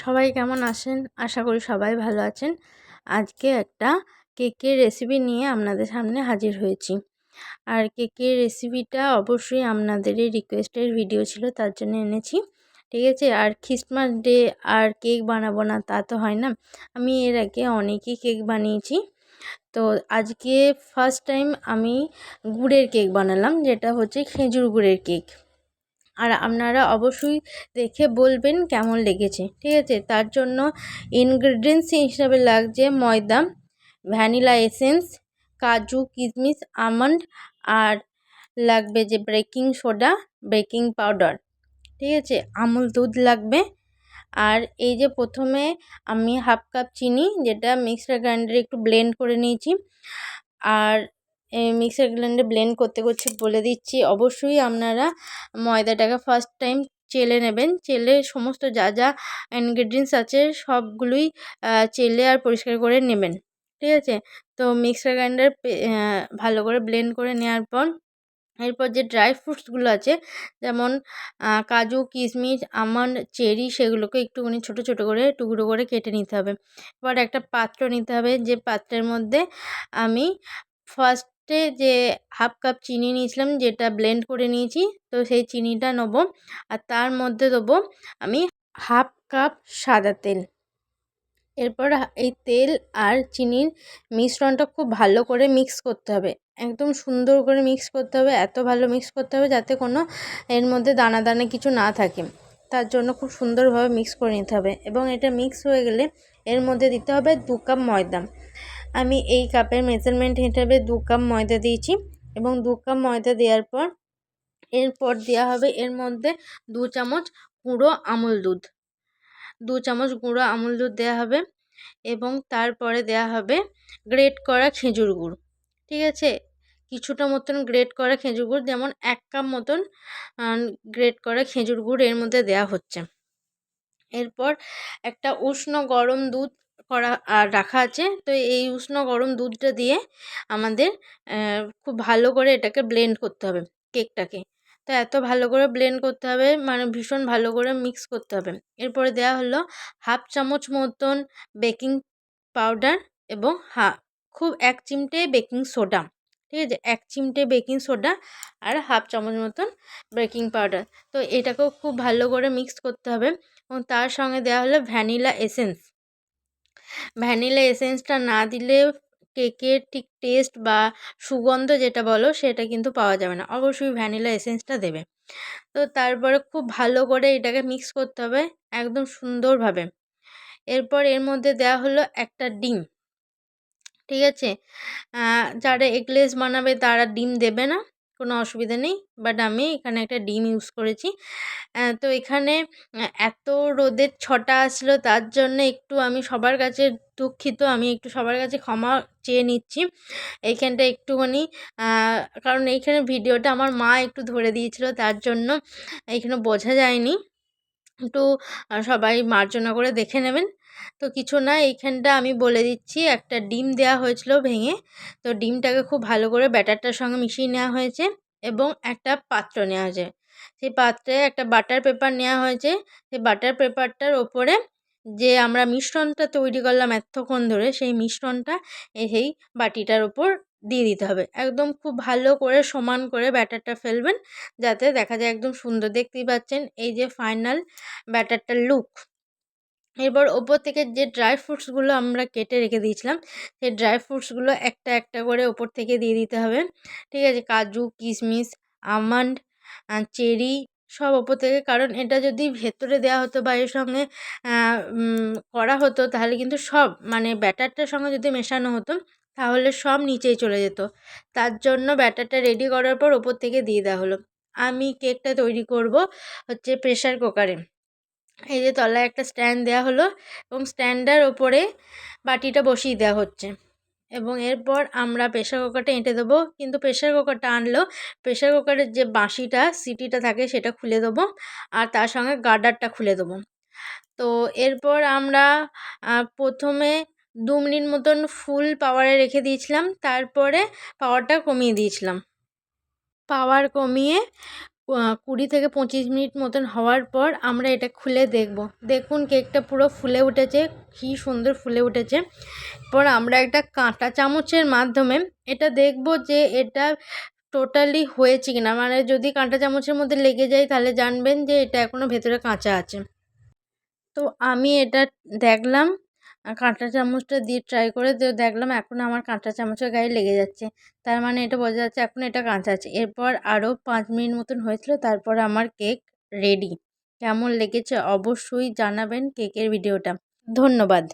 সবাই কেমন আছেন? আশা করি সবাই ভালো আছেন। আজকে একটা কেকের রেসিপি নিয়ে আপনাদের সামনে হাজির হয়েছি। আর কেকের রেসিপিটা অবশ্যই আপনাদেরই রিকোয়েস্টের ভিডিও ছিল, তার জন্য এনেছি। ঠিক আছে? আর খ্রিস্টমাস ডে আর কেক বানাবো না, তা তো হয় না। আমি এর আগে অনেকই কেক বানিয়েছি। তো আজকে ফার্স্ট টাইম আমি গুড়ের কেক বানালাম, যেটা হচ্ছে খেজুর গুড়ের কেক। আর আপনারা অবশ্যই দেখে বলবেন কেমন লেগেছে, ঠিক আছে? তার জন্য ইনগ্রেডিয়েন্টস হিসাবে লাগছে ময়দা ভ্যানিলা এসেন্স কাজু কিশমিশ আমন্ড আর লাগবে যে বেকিং সোডা বেকিং পাউডার ঠিক আছে? আমুল দুধ লাগবে। আর এই যে প্রথমে আমি হাফ কাপ চিনি, যেটা মিক্সার গ্রাইন্ডারে একটু ব্লেন্ড করে নিয়েছি। আর মিক্সার গ্রাইন্ডারে ব্লেন্ড করতে করতে বলে দিচ্ছি। অবশ্যই আপনারা ময়দাটাকে ফার্স্ট টাইম চেলে নেবেন। চেলে সমস্ত যা যা ইনগ্রেডিয়েন্টস আছে সবগুলোই চেলে আর পরিষ্কার করে নেবেন। ঠিক আছে? তো মিক্সার গ্রাইন্ডার ভালো করে ব্লেন্ড করে নেওয়ার পর, এরপর যে ড্রাই ফ্রুটসগুলো আছে, যেমন কাজু, কিশমিশ আমন্ড চেরি, সেগুলোকে একটুখানি ছোট ছোট করে টুকরো করে কেটে নিতে হবে। এবার একটা পাত্র নিতে হবে। যে পাত্রের মধ্যে আমি ফার্স্টে যে হাফ কাপ চিনি নিয়েছিলাম, যেটা ব্লেন্ড করে নিয়েছি, তো সেই চিনিটা নেব। আর তার মধ্যে দেবো আমি হাফ কাপ সাদা তেল। এরপর এই তেল আর চিনির মিশ্রণটা খুব ভালো করে মিক্স করতে হবে। একদম সুন্দর করে মিক্স করতে হবে, এত ভালো মিক্স করতে হবে যাতে কোনো এর মধ্যে দানা দানা কিছু না থাকে। তার জন্য খুব সুন্দরভাবে মিক্স করে নিতে হবে। এবং এটা মিক্স হয়ে গেলে এর মধ্যে দিতে হবে দু কাপ ময়দা। আমি এই কাপের মেজারমেন্ট হিসাবে দু কাপ ময়দা দিয়েছি এবং দু কাপ ময়দা দেওয়ার পর, এরপর দেওয়া হবে এর মধ্যে দু চামচ গুঁড়ো আমুল দুধ। দু চামচ গুঁড়ো আমুল দুধ দেওয়া হবে এবং তারপরে দেওয়া হবে গ্রেট করা খেজুর গুড়। ঠিক আছে? কিছুটা মতন গ্রেট করা খেজুর গুড়, যেমন এক কাপ মতন গ্রেট করা খেজুর গুড় এর মধ্যে দেওয়া হচ্ছে। এরপর একটা উষ্ণ গরম দুধ করা আর রাখা আছে। তো এই উষ্ণ গরম দুধটা দিয়ে আমাদের খুব ভালো করে এটাকে ব্লেন্ড করতে হবে কেকটাকে তো এত ভালো করে ব্লেন্ড করতে হবে মানে ভীষণ ভালো করে মিক্স করতে হবে। এরপরে দেওয়া হলো হাফ চামচ মতন বেকিং পাউডার এবং হা, খুব এক চিমটে বেকিং সোডা ঠিক আছে? এক চিমটে বেকিং সোডা আর হাফ চামচ মতন বেকিং পাউডার তো এটাকেও খুব ভালো করে মিক্স করতে হবে। এবং তার সঙ্গে দেওয়া হলো ভ্যানিলা এসেন্স ভ্যানিলা এসেন্সটা না দিলে কেকের ঠিক টেস্ট বা সুগন্ধ যেটা বলো সেটা কিন্তু পাওয়া যাবে না। অবশ্যই ভ্যানিলা এসেন্সটা দেবে। তো তারপরে খুব ভালো করে এটাকে মিক্স করতে হবে একদম সুন্দরভাবে। এরপর এর মধ্যে দেওয়া হলো একটা ডিম। ঠিক আছে? যারা এগলেস বানাবে তারা ডিম দেবে না। কোনো অসুবিধা নেই। বাট আমি এখানে একটা ডিম ইউজ করেছি। তো এখানে এত রোদের ছটা আসলো, তার জন্য একটু আমি সবার কাছে দুঃখিত। আমি একটু সবার কাছে ক্ষমা চেয়ে নিচ্ছি। এইখানটা একটুখানি কারণ এইখানে ভিডিওটা আমার মা একটু ধরে দিয়েছিল, তার জন্য এইখানে বোঝা যায়নি। একটু সবাই মার্জনা করে দেখে নেবেন। তো কিছু না, এইখানটা আমি বলে দিচ্ছি। একটা ডিম দেওয়া হয়েছিল ভেঙে। তো ডিমটাকে খুব ভালো করে ব্যাটারটার সঙ্গে মিশিয়ে নেওয়া হয়েছে এবং একটা পাত্র নেওয়া হয়েছে। সেই পাত্রে একটা বাটার পেপার নেওয়া হয়েছে। সেই বাটার পেপারটার ওপরে যে আমরা মিশ্রণটা তৈরি করলাম এতক্ষণ ধরে, সেই মিশ্রণটা সেই বাটিটার ওপর দিয়ে দিতে হবে। একদম খুব ভালো করে সমান করে ব্যাটারটা ফেলবেন, যাতে দেখা যায় একদম সুন্দর। দেখতেই পাচ্ছেন, এই যে ফাইনাল ব্যাটারটার লুক। এরপর ওপর থেকে যে ড্রাই ফ্রুটসগুলো আমরা কেটে রেখে দিয়েছিলাম, সেই ড্রাই ফ্রুটসগুলো একটা একটা করে ওপর থেকে দিয়ে দিতে হবে। ঠিক আছে? কাজু কিশমিশ আমন্ড চেরি সব ওপর থেকে। কারণ এটা যদি ভেতরে দেওয়া হতো বা এর সঙ্গে করা হতো, তাহলে কিন্তু সব মানে ব্যাটারটার সঙ্গে যদি মেশানো হতো, তাহলে সব নিচেই চলে যেত। তার জন্য ব্যাটারটা রেডি করার পর ওপর থেকে দিয়ে দেওয়া হলো। আমি কেকটা তৈরি করব হচ্ছে প্রেশার কুকারে এই যে তলায় একটা স্ট্যান্ড দেওয়া হলো এবং স্ট্যান্ডার ওপরে বাটিটা বসিয়ে দেওয়া হচ্ছে। এবং এরপর আমরা প্রেশার কুকারটা এঁটে দেবো, কিন্তু প্রেশার কুকারটা আনলেও প্রেশার কুকারের যে বাঁশিটা, সিটিটা থাকে সেটা খুলে দেবো আর তার সঙ্গে গার্ডারটা খুলে দেবো। তো এরপর আমরা প্রথমে দু মিনিট মতন ফুল পাওয়ারে রেখে দিয়েছিলাম, তারপরে পাওয়ারটা কমিয়ে দিয়েছিলাম। পাওয়ার কমিয়ে কুড়ি থেকে পঁচিশ মিনিট মতন হওয়ার পর আমরা এটা খুলে দেখব। দেখুন কেকটা পুরো ফুলে উঠেছে, কী সুন্দর ফুলে উঠেছে। পর আমরা একটা কাঁটা চামচের মাধ্যমে এটা দেখব যে এটা টোটালি হয়েছে কিনা। মানে যদি কাঁটা চামচের মধ্যে লেগে যায় তাহলে জানবেন যে এটা এখনও ভেতরে কাঁচা আছে। তো আমি এটা দেখলাম আর কাঁটা চামচটা দিয়ে ট্রাই করে দেখলাম এখন আমার কাঁটা চামচের গায়ে লেগে যাচ্ছে। তার মানে এটা বোঝা যাচ্ছে এখন এটা কাঁচা আছে। এরপর আরও পাঁচ মিনিট মতন হয়েছিল, তারপর আমার কেক রেডি কেমন লেগেছে অবশ্যই জানাবেন কেকের ভিডিওটা ধন্যবাদ।